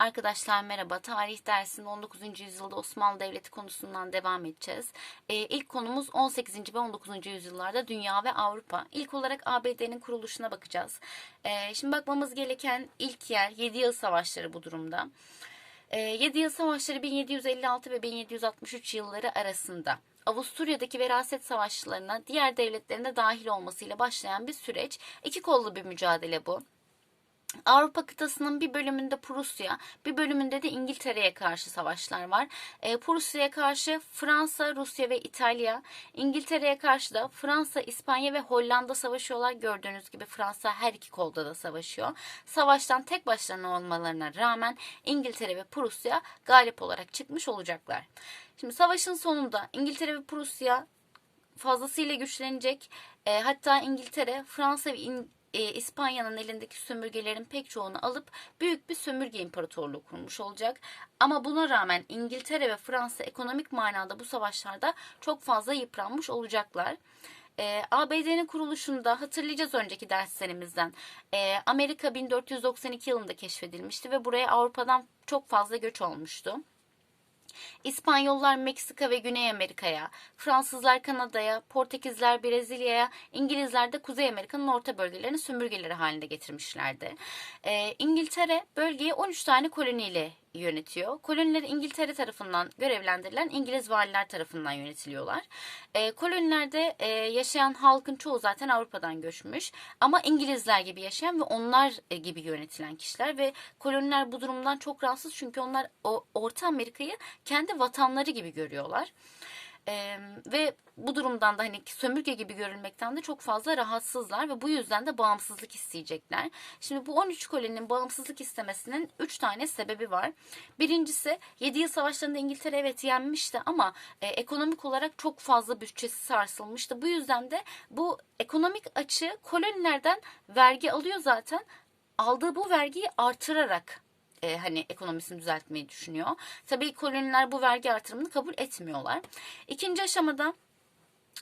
Arkadaşlar merhaba. Tarih dersinde 19. yüzyılda Osmanlı Devleti konusundan devam edeceğiz. Ee, ilk konumuz 18. ve 19. yüzyıllarda dünya ve Avrupa. İlk olarak ABD'nin kuruluşuna bakacağız. Ee, şimdi bakmamız gereken ilk yer 7 yıl savaşları bu durumda. Ee, 7 yıl savaşları 1756 ve 1763 yılları arasında. Avusturya'daki veraset savaşlarına diğer devletlerin de dahil olmasıyla başlayan bir süreç. İki kollu bir mücadele bu. Avrupa kıtasının bir bölümünde Prusya, bir bölümünde de İngiltere'ye karşı savaşlar var. E, Prusya'ya karşı Fransa, Rusya ve İtalya, İngiltere'ye karşı da Fransa, İspanya ve Hollanda savaşıyorlar. Gördüğünüz gibi Fransa her iki kolda da savaşıyor. Savaştan tek başlarına olmalarına rağmen İngiltere ve Prusya galip olarak çıkmış olacaklar. Şimdi savaşın sonunda İngiltere ve Prusya fazlasıyla güçlenecek. E, hatta İngiltere, Fransa ve İn- e, İspanya'nın elindeki sömürgelerin pek çoğunu alıp büyük bir sömürge imparatorluğu kurmuş olacak. Ama buna rağmen İngiltere ve Fransa ekonomik manada bu savaşlarda çok fazla yıpranmış olacaklar. E, ABD'nin kuruluşunda hatırlayacağız önceki derslerimizden. E, Amerika 1492 yılında keşfedilmişti ve buraya Avrupa'dan çok fazla göç olmuştu. İspanyollar Meksika ve Güney Amerika'ya, Fransızlar Kanada'ya, Portekizler Brezilya'ya, İngilizler de Kuzey Amerika'nın orta bölgelerini sömürgeleri halinde getirmişlerdi. Ee, İngiltere bölgeyi 13 tane koloniyle yönetiyor. Koloniler İngiltere tarafından görevlendirilen İngiliz valiler tarafından yönetiliyorlar. E, kolonilerde e, yaşayan halkın çoğu zaten Avrupa'dan göçmüş. Ama İngilizler gibi yaşayan ve onlar e, gibi yönetilen kişiler ve koloniler bu durumdan çok rahatsız çünkü onlar o, Orta Amerika'yı kendi vatanları gibi görüyorlar. Ee, ve bu durumdan da hani sömürge gibi görülmekten de çok fazla rahatsızlar ve bu yüzden de bağımsızlık isteyecekler. Şimdi bu 13 koloninin bağımsızlık istemesinin 3 tane sebebi var. Birincisi 7 yıl savaşlarında İngiltere evet yenmişti ama e, ekonomik olarak çok fazla bütçesi sarsılmıştı. Bu yüzden de bu ekonomik açı kolonilerden vergi alıyor zaten. Aldığı bu vergiyi artırarak e, hani ekonomisini düzeltmeyi düşünüyor. Tabii koloniler bu vergi artırımını kabul etmiyorlar. İkinci aşamada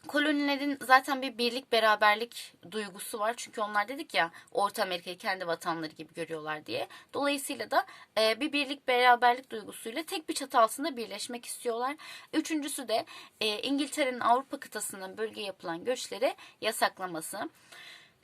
kolonilerin zaten bir birlik beraberlik duygusu var. Çünkü onlar dedik ya Orta Amerika'yı kendi vatanları gibi görüyorlar diye. Dolayısıyla da e, bir birlik beraberlik duygusuyla tek bir çatı altında birleşmek istiyorlar. Üçüncüsü de e, İngiltere'nin Avrupa kıtasından bölge yapılan göçleri yasaklaması.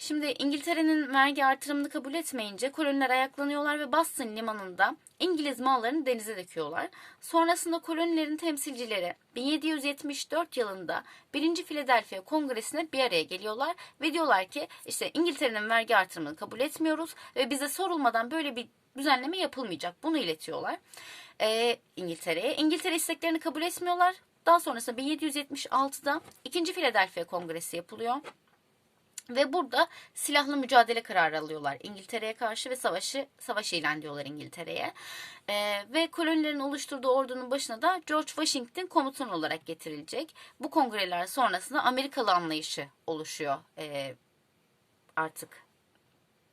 Şimdi İngiltere'nin vergi artırımını kabul etmeyince koloniler ayaklanıyorlar ve Boston limanında İngiliz mallarını denize döküyorlar. Sonrasında kolonilerin temsilcileri 1774 yılında 1. Philadelphia Kongresi'ne bir araya geliyorlar ve diyorlar ki işte İngiltere'nin vergi artırımını kabul etmiyoruz ve bize sorulmadan böyle bir düzenleme yapılmayacak. Bunu iletiyorlar ee, İngiltere'ye. İngiltere isteklerini kabul etmiyorlar. Daha sonrasında 1776'da 2. Philadelphia Kongresi yapılıyor. Ve burada silahlı mücadele kararı alıyorlar İngiltere'ye karşı ve savaşı savaş ilan ediyorlar İngiltere'ye. Ee, ve kolonilerin oluşturduğu ordunun başına da George Washington komutan olarak getirilecek. Bu kongreler sonrasında Amerikalı anlayışı oluşuyor ee, artık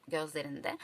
gözlerinde.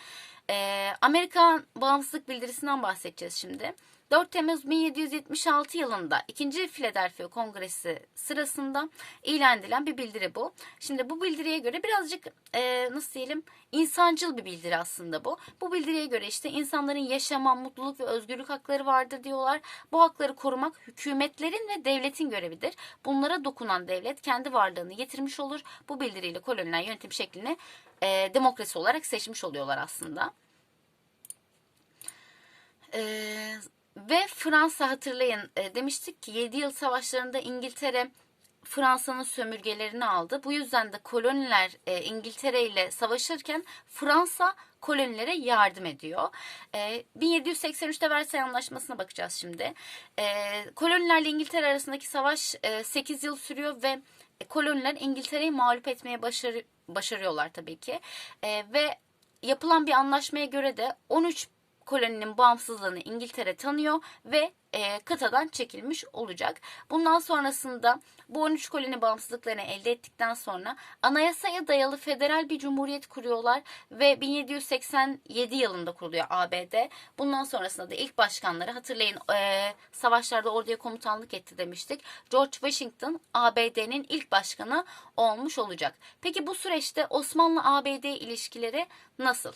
Ee, Amerikan bağımsızlık bildirisinden bahsedeceğiz şimdi. 4 Temmuz 1776 yılında 2. Philadelphia Kongresi sırasında ilan edilen bir bildiri bu. Şimdi bu bildiriye göre birazcık e, nasıl diyelim insancıl bir bildiri aslında bu. Bu bildiriye göre işte insanların yaşama, mutluluk ve özgürlük hakları vardır diyorlar. Bu hakları korumak hükümetlerin ve devletin görevidir. Bunlara dokunan devlet kendi varlığını getirmiş olur. Bu bildiriyle koloniler yönetim şeklini e, demokrasi olarak seçmiş oluyorlar aslında. Ee, ve Fransa hatırlayın e, demiştik ki 7 yıl savaşlarında İngiltere Fransa'nın sömürgelerini aldı. Bu yüzden de koloniler e, İngiltere ile savaşırken Fransa kolonilere yardım ediyor. E, 1783'te Versay Anlaşması'na bakacağız şimdi. E, kolonilerle İngiltere arasındaki savaş e, 8 yıl sürüyor ve koloniler İngiltere'yi mağlup etmeye başarı, başarıyorlar tabii ki. E, ve yapılan bir anlaşmaya göre de 13 koloninin bağımsızlığını İngiltere tanıyor ve e, kıtadan çekilmiş olacak. Bundan sonrasında bu 13 koloni bağımsızlıklarını elde ettikten sonra anayasaya dayalı federal bir cumhuriyet kuruyorlar ve 1787 yılında kuruluyor ABD. Bundan sonrasında da ilk başkanları hatırlayın e, savaşlarda orduya komutanlık etti demiştik. George Washington ABD'nin ilk başkanı olmuş olacak. Peki bu süreçte Osmanlı-ABD ilişkileri nasıl?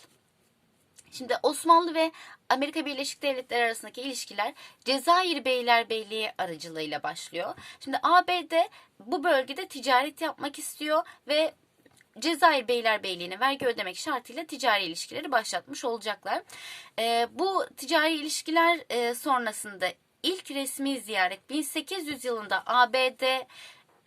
Şimdi Osmanlı ve Amerika Birleşik Devletleri arasındaki ilişkiler Cezayir Beylerbeyliği aracılığıyla başlıyor. Şimdi ABD bu bölgede ticaret yapmak istiyor ve Cezayir Beylerbeyliği'ne vergi ödemek şartıyla ticari ilişkileri başlatmış olacaklar. Ee, bu ticari ilişkiler e, sonrasında ilk resmi ziyaret 1800 yılında ABD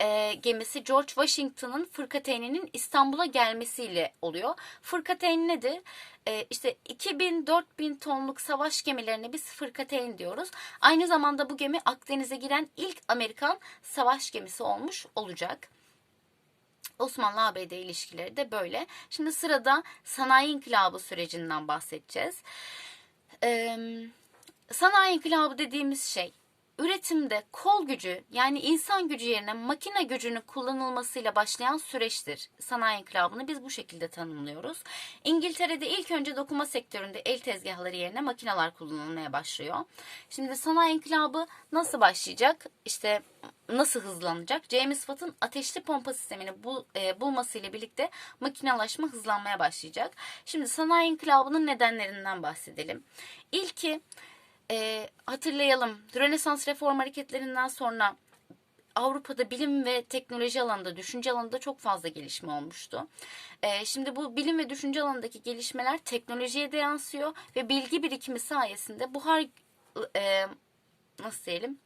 e, gemisi George Washington'ın fırkateyninin İstanbul'a gelmesiyle oluyor. Fırkateyn nedir? E, işte 2000-4000 tonluk savaş gemilerine biz fırkateyn diyoruz. Aynı zamanda bu gemi Akdeniz'e giren ilk Amerikan savaş gemisi olmuş olacak. Osmanlı ABD ilişkileri de böyle. Şimdi sırada sanayi inkılabı sürecinden bahsedeceğiz. Ee, sanayi inkılabı dediğimiz şey üretimde kol gücü yani insan gücü yerine makine gücünün kullanılmasıyla başlayan süreçtir. Sanayi inkılabını biz bu şekilde tanımlıyoruz. İngiltere'de ilk önce dokuma sektöründe el tezgahları yerine makineler kullanılmaya başlıyor. Şimdi sanayi inkılabı nasıl başlayacak? İşte nasıl hızlanacak? James Watt'ın ateşli pompa sistemini bul, e, bulmasıyla birlikte makinalaşma hızlanmaya başlayacak. Şimdi sanayi inkılabının nedenlerinden bahsedelim. İlki e, hatırlayalım Rönesans reform hareketlerinden sonra Avrupa'da bilim ve teknoloji alanında, düşünce alanında çok fazla gelişme olmuştu. E, şimdi bu bilim ve düşünce alanındaki gelişmeler teknolojiye de yansıyor ve bilgi birikimi sayesinde buhar e, nasıl diyelim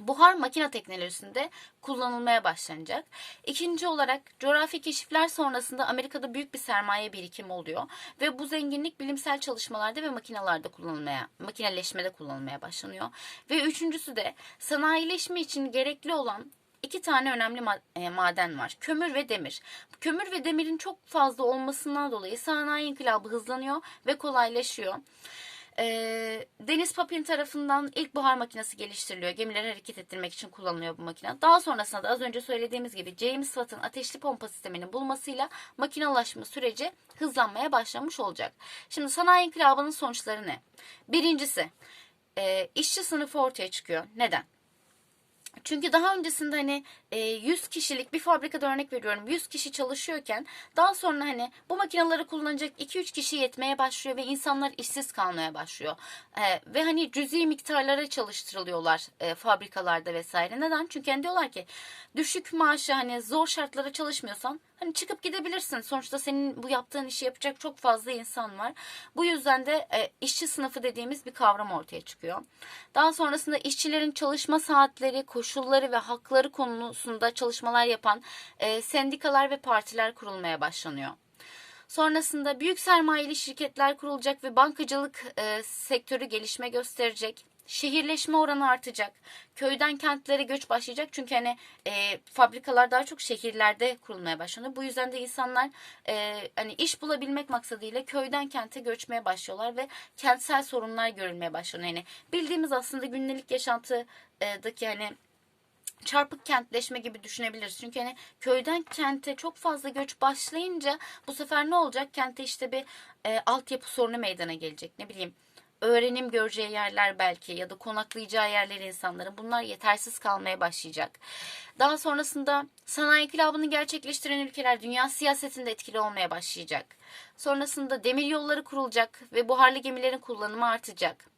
buhar makine teknolojisinde kullanılmaya başlanacak. İkinci olarak coğrafi keşifler sonrasında Amerika'da büyük bir sermaye birikimi oluyor ve bu zenginlik bilimsel çalışmalarda ve makinalarda kullanılmaya, makineleşmede kullanılmaya başlanıyor. Ve üçüncüsü de sanayileşme için gerekli olan iki tane önemli e, maden var. Kömür ve demir. Kömür ve demirin çok fazla olmasından dolayı sanayi inkılabı hızlanıyor ve kolaylaşıyor. E, Deniz Papin tarafından ilk buhar makinesi geliştiriliyor. Gemileri hareket ettirmek için kullanılıyor bu makine. Daha sonrasında da az önce söylediğimiz gibi James Watt'ın ateşli pompa sisteminin bulmasıyla makinalaşma süreci hızlanmaya başlamış olacak. Şimdi sanayi inkılabının sonuçları ne? Birincisi e, işçi sınıfı ortaya çıkıyor. Neden? Çünkü daha öncesinde hani 100 e, kişilik bir fabrikada örnek veriyorum 100 kişi çalışıyorken daha sonra hani bu makineleri kullanacak 2-3 kişi yetmeye başlıyor ve insanlar işsiz kalmaya başlıyor. E, ve hani cüzi miktarlara çalıştırılıyorlar e, fabrikalarda vesaire. Neden? Çünkü hani diyorlar ki düşük maaşı hani zor şartlara çalışmıyorsan hani çıkıp gidebilirsin. Sonuçta senin bu yaptığın işi yapacak çok fazla insan var. Bu yüzden de işçi sınıfı dediğimiz bir kavram ortaya çıkıyor. Daha sonrasında işçilerin çalışma saatleri, koşulları ve hakları konusunda çalışmalar yapan e, sendikalar ve partiler kurulmaya başlanıyor. Sonrasında büyük sermayeli şirketler kurulacak ve bankacılık e, sektörü gelişme gösterecek. Şehirleşme oranı artacak. Köyden kentlere göç başlayacak. Çünkü hani e, fabrikalar daha çok şehirlerde kurulmaya başlanıyor. Bu yüzden de insanlar e, hani iş bulabilmek maksadıyla köyden kente göçmeye başlıyorlar ve kentsel sorunlar görülmeye başlanıyor. Yani bildiğimiz aslında günlük yaşantıdaki hani çarpık kentleşme gibi düşünebiliriz. Çünkü hani köyden kente çok fazla göç başlayınca bu sefer ne olacak? Kente işte bir e, altyapı sorunu meydana gelecek. Ne bileyim öğrenim göreceği yerler belki ya da konaklayacağı yerler insanların bunlar yetersiz kalmaya başlayacak. Daha sonrasında sanayi inkılabını gerçekleştiren ülkeler dünya siyasetinde etkili olmaya başlayacak. Sonrasında demir yolları kurulacak ve buharlı gemilerin kullanımı artacak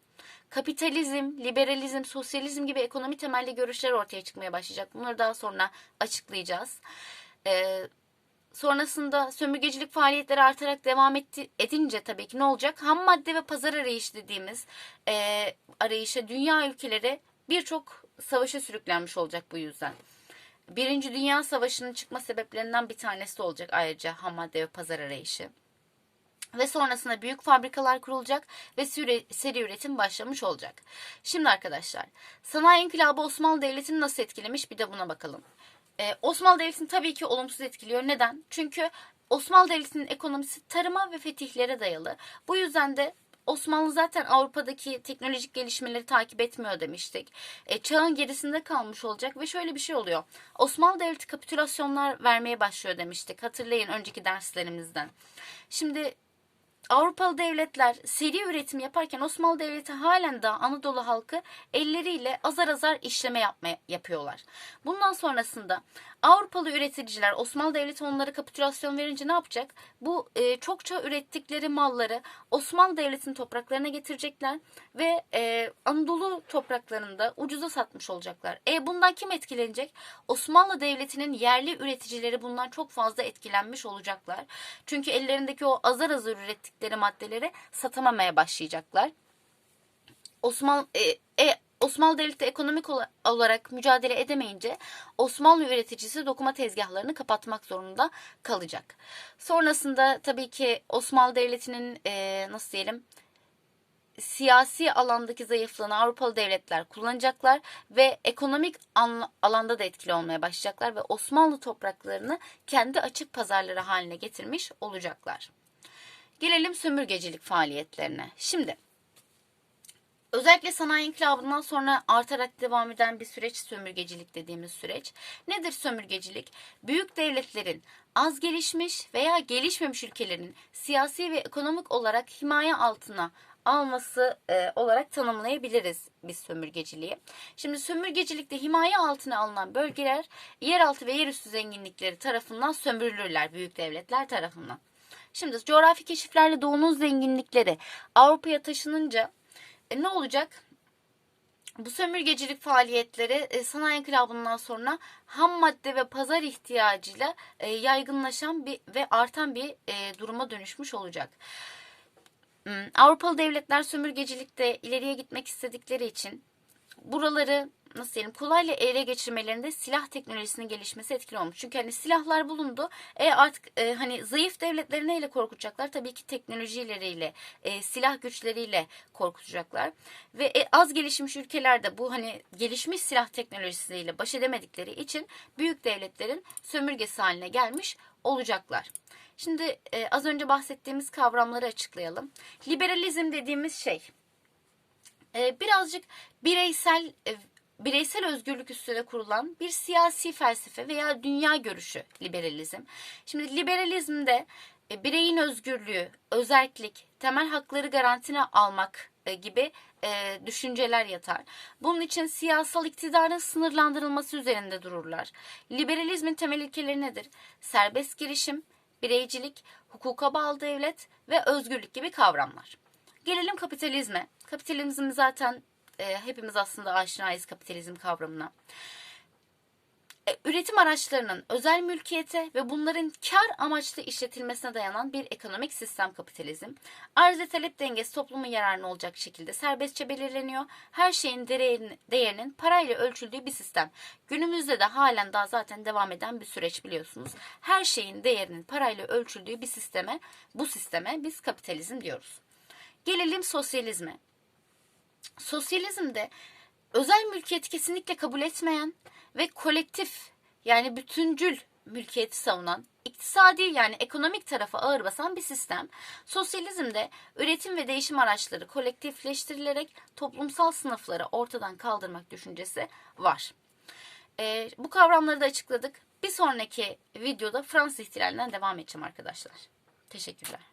kapitalizm, liberalizm, sosyalizm gibi ekonomi temelli görüşler ortaya çıkmaya başlayacak. Bunları daha sonra açıklayacağız. Ee, sonrasında sömürgecilik faaliyetleri artarak devam etti, edince tabii ki ne olacak? Ham madde ve pazar arayış dediğimiz e, arayışa dünya ülkeleri birçok savaşa sürüklenmiş olacak bu yüzden. Birinci Dünya Savaşı'nın çıkma sebeplerinden bir tanesi olacak ayrıca ham madde ve pazar arayışı ve sonrasında büyük fabrikalar kurulacak ve seri üretim başlamış olacak. Şimdi arkadaşlar sanayi inkılabı Osmanlı Devleti'ni nasıl etkilemiş bir de buna bakalım. Ee, Osmanlı Devleti'ni tabii ki olumsuz etkiliyor. Neden? Çünkü Osmanlı Devleti'nin ekonomisi tarıma ve fetihlere dayalı. Bu yüzden de Osmanlı zaten Avrupa'daki teknolojik gelişmeleri takip etmiyor demiştik. E, çağın gerisinde kalmış olacak ve şöyle bir şey oluyor. Osmanlı Devleti kapitülasyonlar vermeye başlıyor demiştik. Hatırlayın önceki derslerimizden. Şimdi Avrupalı devletler seri üretim yaparken Osmanlı Devleti halen daha Anadolu halkı elleriyle azar azar işleme yapma, yapıyorlar. Bundan sonrasında Avrupalı üreticiler Osmanlı Devleti onlara kapitülasyon verince ne yapacak? Bu e, çokça ürettikleri malları Osmanlı Devleti'nin topraklarına getirecekler ve e, Anadolu topraklarında ucuza satmış olacaklar. E bundan kim etkilenecek? Osmanlı Devleti'nin yerli üreticileri bundan çok fazla etkilenmiş olacaklar. Çünkü ellerindeki o azar azar ürettikleri maddeleri satamamaya başlayacaklar. Osmanlı e, e, Osmanlı Devleti ekonomik ola- olarak mücadele edemeyince Osmanlı üreticisi dokuma tezgahlarını kapatmak zorunda kalacak. Sonrasında tabii ki Osmanlı Devleti'nin e, nasıl diyelim siyasi alandaki zayıflığını Avrupalı devletler kullanacaklar ve ekonomik alanda da etkili olmaya başlayacaklar ve Osmanlı topraklarını kendi açık pazarları haline getirmiş olacaklar. Gelelim sömürgecilik faaliyetlerine. Şimdi Özellikle sanayi inkılabından sonra artarak devam eden bir süreç sömürgecilik dediğimiz süreç. Nedir sömürgecilik? Büyük devletlerin az gelişmiş veya gelişmemiş ülkelerin siyasi ve ekonomik olarak himaye altına alması e, olarak tanımlayabiliriz biz sömürgeciliği. Şimdi sömürgecilikte himaye altına alınan bölgeler yeraltı ve yerüstü zenginlikleri tarafından sömürülürler büyük devletler tarafından. Şimdi coğrafi keşiflerle doğunun zenginlikleri Avrupa'ya taşınınca e, ne olacak? Bu sömürgecilik faaliyetleri e, sanayi inkılabından sonra ham madde ve pazar ihtiyacıyla e, yaygınlaşan bir ve artan bir e, duruma dönüşmüş olacak. Hmm, Avrupalı devletler sömürgecilikte ileriye gitmek istedikleri için buraları nasıl diyelim kolayla ele geçirmelerinde silah teknolojisinin gelişmesi etkili olmuş. Çünkü hani silahlar bulundu. E artık e, hani zayıf devletleri neyle korkutacaklar? Tabii ki teknolojileriyle, e, silah güçleriyle korkutacaklar. Ve e, az gelişmiş ülkelerde bu hani gelişmiş silah teknolojisiyle baş edemedikleri için büyük devletlerin sömürgesi haline gelmiş olacaklar. Şimdi e, az önce bahsettiğimiz kavramları açıklayalım. Liberalizm dediğimiz şey e, birazcık bireysel e, bireysel özgürlük üstüne kurulan bir siyasi felsefe veya dünya görüşü liberalizm. Şimdi liberalizmde e, bireyin özgürlüğü, özellik, temel hakları garantine almak e, gibi düşünceler yatar. Bunun için siyasal iktidarın sınırlandırılması üzerinde dururlar. Liberalizmin temel ilkeleri nedir? Serbest girişim, bireycilik, hukuka bağlı devlet ve özgürlük gibi kavramlar. Gelelim kapitalizme. Kapitalizm zaten e, hepimiz aslında aşinayız kapitalizm kavramına. E, üretim araçlarının özel mülkiyete ve bunların kar amaçlı işletilmesine dayanan bir ekonomik sistem kapitalizm. Arz ve talep dengesi toplumun yararına olacak şekilde serbestçe belirleniyor. Her şeyin değerinin, değerinin parayla ölçüldüğü bir sistem. Günümüzde de halen daha zaten devam eden bir süreç biliyorsunuz. Her şeyin değerinin parayla ölçüldüğü bir sisteme, bu sisteme biz kapitalizm diyoruz. Gelelim sosyalizme. Sosyalizmde özel mülkiyeti kesinlikle kabul etmeyen ve kolektif yani bütüncül mülkiyeti savunan, iktisadi yani ekonomik tarafa ağır basan bir sistem. Sosyalizmde üretim ve değişim araçları kolektifleştirilerek toplumsal sınıfları ortadan kaldırmak düşüncesi var. Ee, bu kavramları da açıkladık. Bir sonraki videoda Fransız ihtilalinden devam edeceğim arkadaşlar. Teşekkürler.